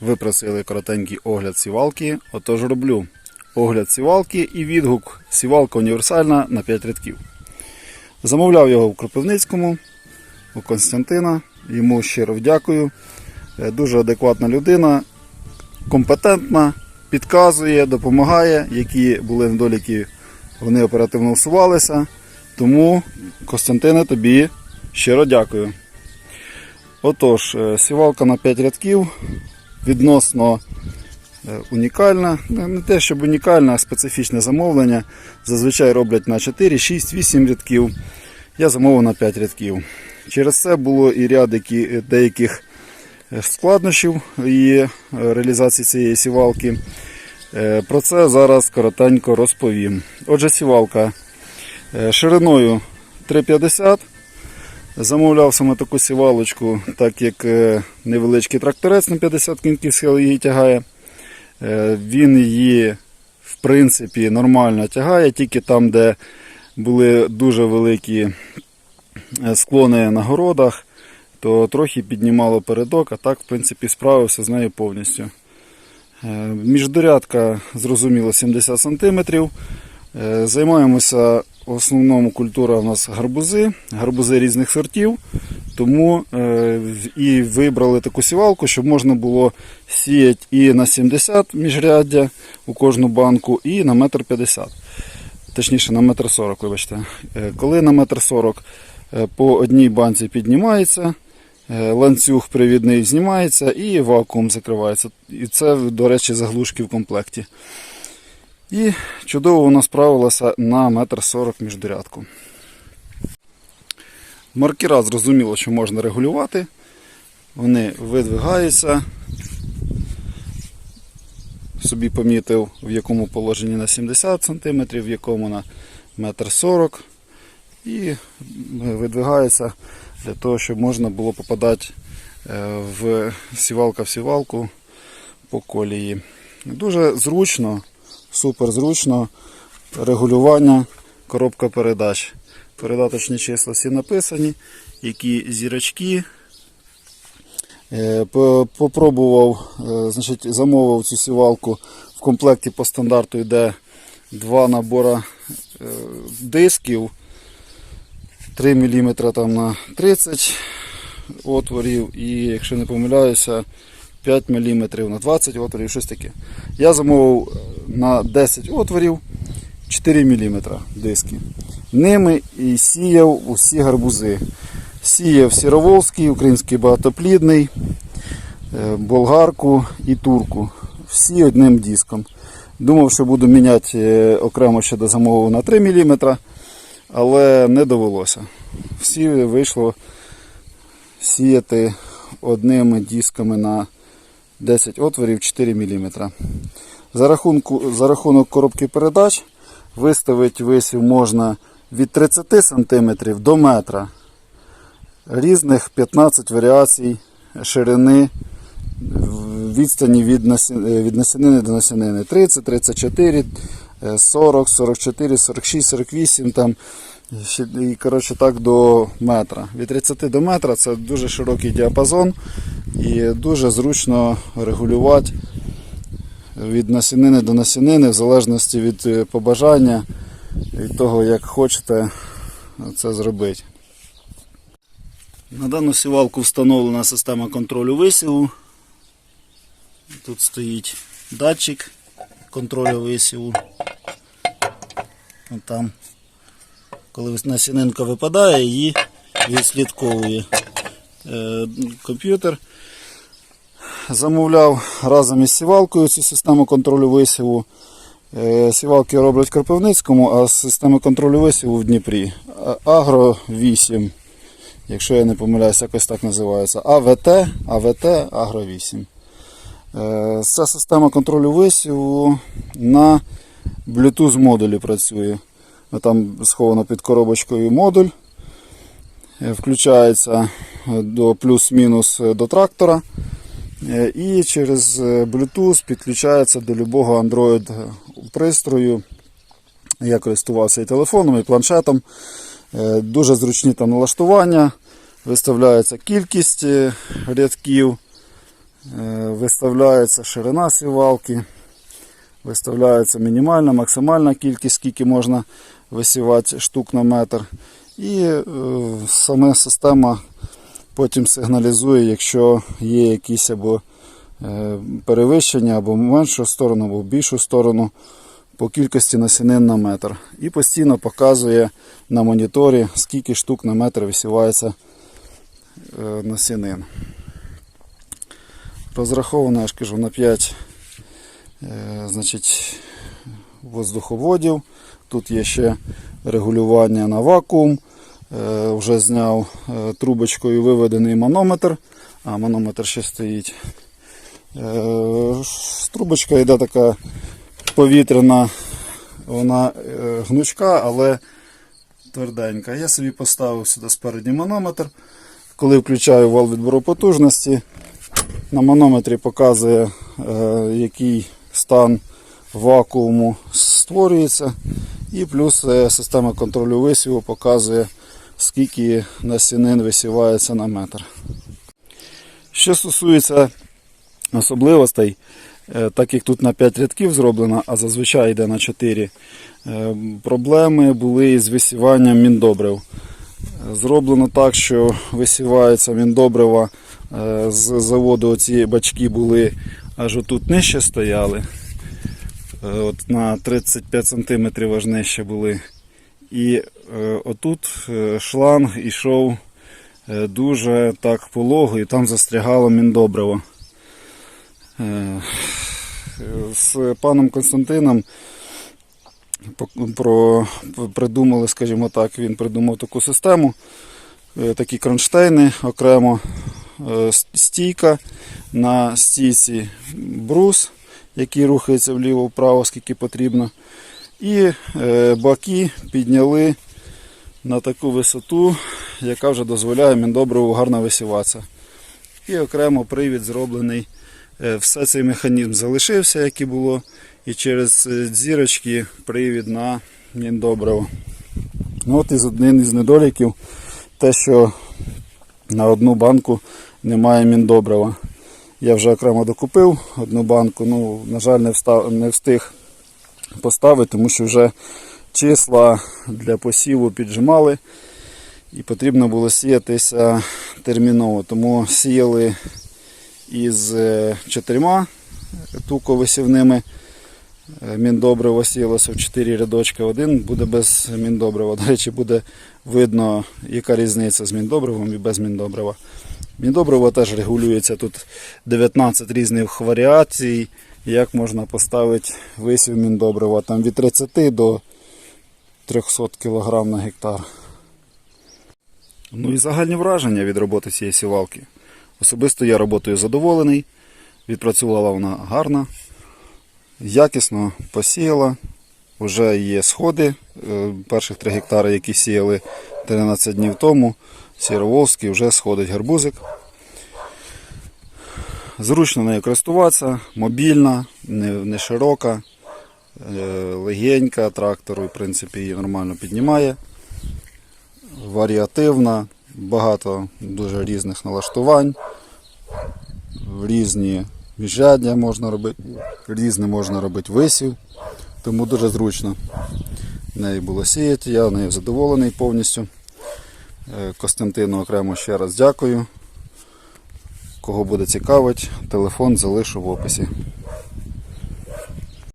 Ви просили коротенький огляд сівалки, отож роблю. Огляд сівалки і відгук. Сівалка універсальна на 5 рядків. Замовляв його в Кропивницькому у Константина. Йому щиро дякую. Е, Дуже адекватна людина, компетентна, підказує, допомагає. Які були недоліки, вони оперативно усувалися. Тому, Костянтине, тобі щиро дякую. Отож, е, сівалка на 5 рядків відносно е, унікальна. Не те, щоб унікальна, а специфічне замовлення. Зазвичай роблять на 4, 6, 8 рядків. Я замовив на 5 рядків. Через це було і ряд деяких е, складнощів і е, реалізації цієї сівалки. Е, Про це зараз коротенько розповім. Отже, сівалка е, шириною 3,50. Замовляв саме таку сівалочку, так як е, невеличкий тракторець на 50 кінських сил її тягає. Е, Він її, в принципі, нормально тягає, тільки там, де були дуже великі е, склони на городах, то трохи піднімало передок, а так, в принципі, справився з нею повністю. Міждорядка, зрозуміло, 70 см. Займаємося в основному культура у нас гарбузи, гарбузи різних сортів. Тому е, і вибрали таку сівалку, щоб можна було сіяти і на 70 міжряддя у кожну банку, і на метр 50. Точніше, на метр 40, вибачте. Е, Коли на метр 40 е, по одній банці піднімається, ланцюг привідний знімається і вакуум закривається. І це, до речі, заглушки в комплекті. І чудово вона справилася на метр 40 міждорядку. Маркера зрозуміло, що можна регулювати. Вони видвигаються. Собі помітив, в якому положенні на 70 см, в якому на 1,40 м. І видвигаються для того, щоб можна було попадати е, в сівалка в сівалку по колії. Дуже зручно, супер зручно регулювання, коробка передач. Передаточні числа всі написані, які зірочки. Е, Попробував, е, значить, замовив цю сівалку. В комплекті по стандарту йде два набори е, дисків. 3 мм там на 30 отворів і, якщо не помиляюся, 5 мм на 20 отворів, щось таке. Я замовив на 10 отворів 4 мм диски. Ними і сіяв усі гарбузи. Сіяв сіроволський, український багатоплідний, е, болгарку і турку. Всі одним диском. Думав, що буду міняти е, окремо ще до замовив на 3 мм, але не довелося. Всі вийшло сіяти одними дисками на 10 отворів 4 мм. За, рахунку, за рахунок коробки передач виставити висів можна від 30 см до метра. Різних 15 варіацій ширини відстані від, від насінини до насінини 30, 34, е, 40, 44, 46, 48 там. І коротше так до метра. Від 30 до метра це дуже широкий діапазон і дуже зручно регулювати від насінини до насінини, в залежності від е, побажання, від того, як хочете це зробити. На дану сівалку встановлена система контролю висіву. Тут стоїть датчик контролю висіву. Там, коли насінинка випадає, її відслідковує е, комп'ютер. Замовляв разом із сівалкою цю систему контролю висіву. Е, Сівалки роблять в Кропивницькому, а системи контролю висіву в Дніпрі. Агро 8, якщо я не помиляюсь, якось так називається. АВТ, АВТ, Агро 8. Е, Ця система контролю висіву на Bluetooth модулі працює. Там сховано під коробочкою модуль. Е, Включається до плюс-мінус до трактора. Е, І через е, Bluetooth підключається до любого Android пристрою. Я користувався і телефоном, і планшетом. Е, Дуже зручні там налаштування. Виставляється кількість е, рядків, Е, Виставляється ширина сівалки, виставляється мінімальна, максимальна кількість, скільки можна висівати штук на метр. І е, сама система потім сигналізує, якщо є якісь або е, перевищення, або в меншу сторону, або в більшу сторону по кількості насінин на метр. І постійно показує на моніторі, скільки штук на метр висівається е, насінин. Розраховано, я ж кажу, на 5 е, значить, воздуховодів. Тут є ще регулювання на вакуум. Е, Вже зняв е, трубочкою виведений манометр, а манометр ще стоїть. Е, Трубочка йде така повітряна, вона гнучка, але тверденька. Я собі поставив сюди спереді манометр. Коли включаю вал відбору потужності, на манометрі показує, який стан вакууму створюється. І плюс система контролю висіву показує, скільки насінин висівається на метр. Що стосується особливостей, е, так як тут на 5 рядків зроблено, а зазвичай йде на 4, е, проблеми були із висіванням міндобрив. Зроблено так, що висівається міндобрива е, з заводу оці бачки були аж отут нижче стояли. От на 35 см аж нижче були. І е, отут е, шланг ішов е, дуже так полого і там застрягало міндобриво. З паном Константином про, придумали, скажімо так, він придумав таку систему. Такі кронштейни окремо стійка, на стійці брус, який рухається вліво-вправо, скільки потрібно. І е, баки підняли на таку висоту, яка вже дозволяє міндобриву гарно висіватися. І окремо привід зроблений. Е, Все цей механізм залишився, як і було, і через е, дзірочки привід на міндобриво. Ну, от із один із недоліків те, що на одну банку немає міндобрива. Я вже окремо докупив одну банку, ну, на жаль, не встиг поставити, тому що вже числа для посіву піджимали і потрібно було сіятися терміново. Тому сіяли із е, чотирма туковисівними. Е, Міндобриво сіялося в 4 рядочки, один буде без міндобрива. До речі, буде видно, яка різниця з міндобривом і без міндобрива. Міндобриво теж регулюється тут 19 різних варіацій, як можна поставити висів міндобрива там від 30 до 300 кг на гектар. Ну і загальні враження від роботи цієї сівалки. Особисто я роботою задоволений, відпрацювала вона гарно, якісно посіяла. Вже є сходи. Е, Перших 3 гектари, які сіяли 13 днів тому, Сіроволський вже сходить гарбузик. Зручно нею користуватися, мобільна, не, не широка, е, легенька, трактор, в принципі, її нормально піднімає. Варіативна, багато дуже різних налаштувань, різні міжряддя можна робити, різне можна робити висів, тому дуже зручно нею було сіяти. Я нею задоволений повністю. Е, Костянтину окремо ще раз дякую. Кого буде цікавить, телефон залишу в описі.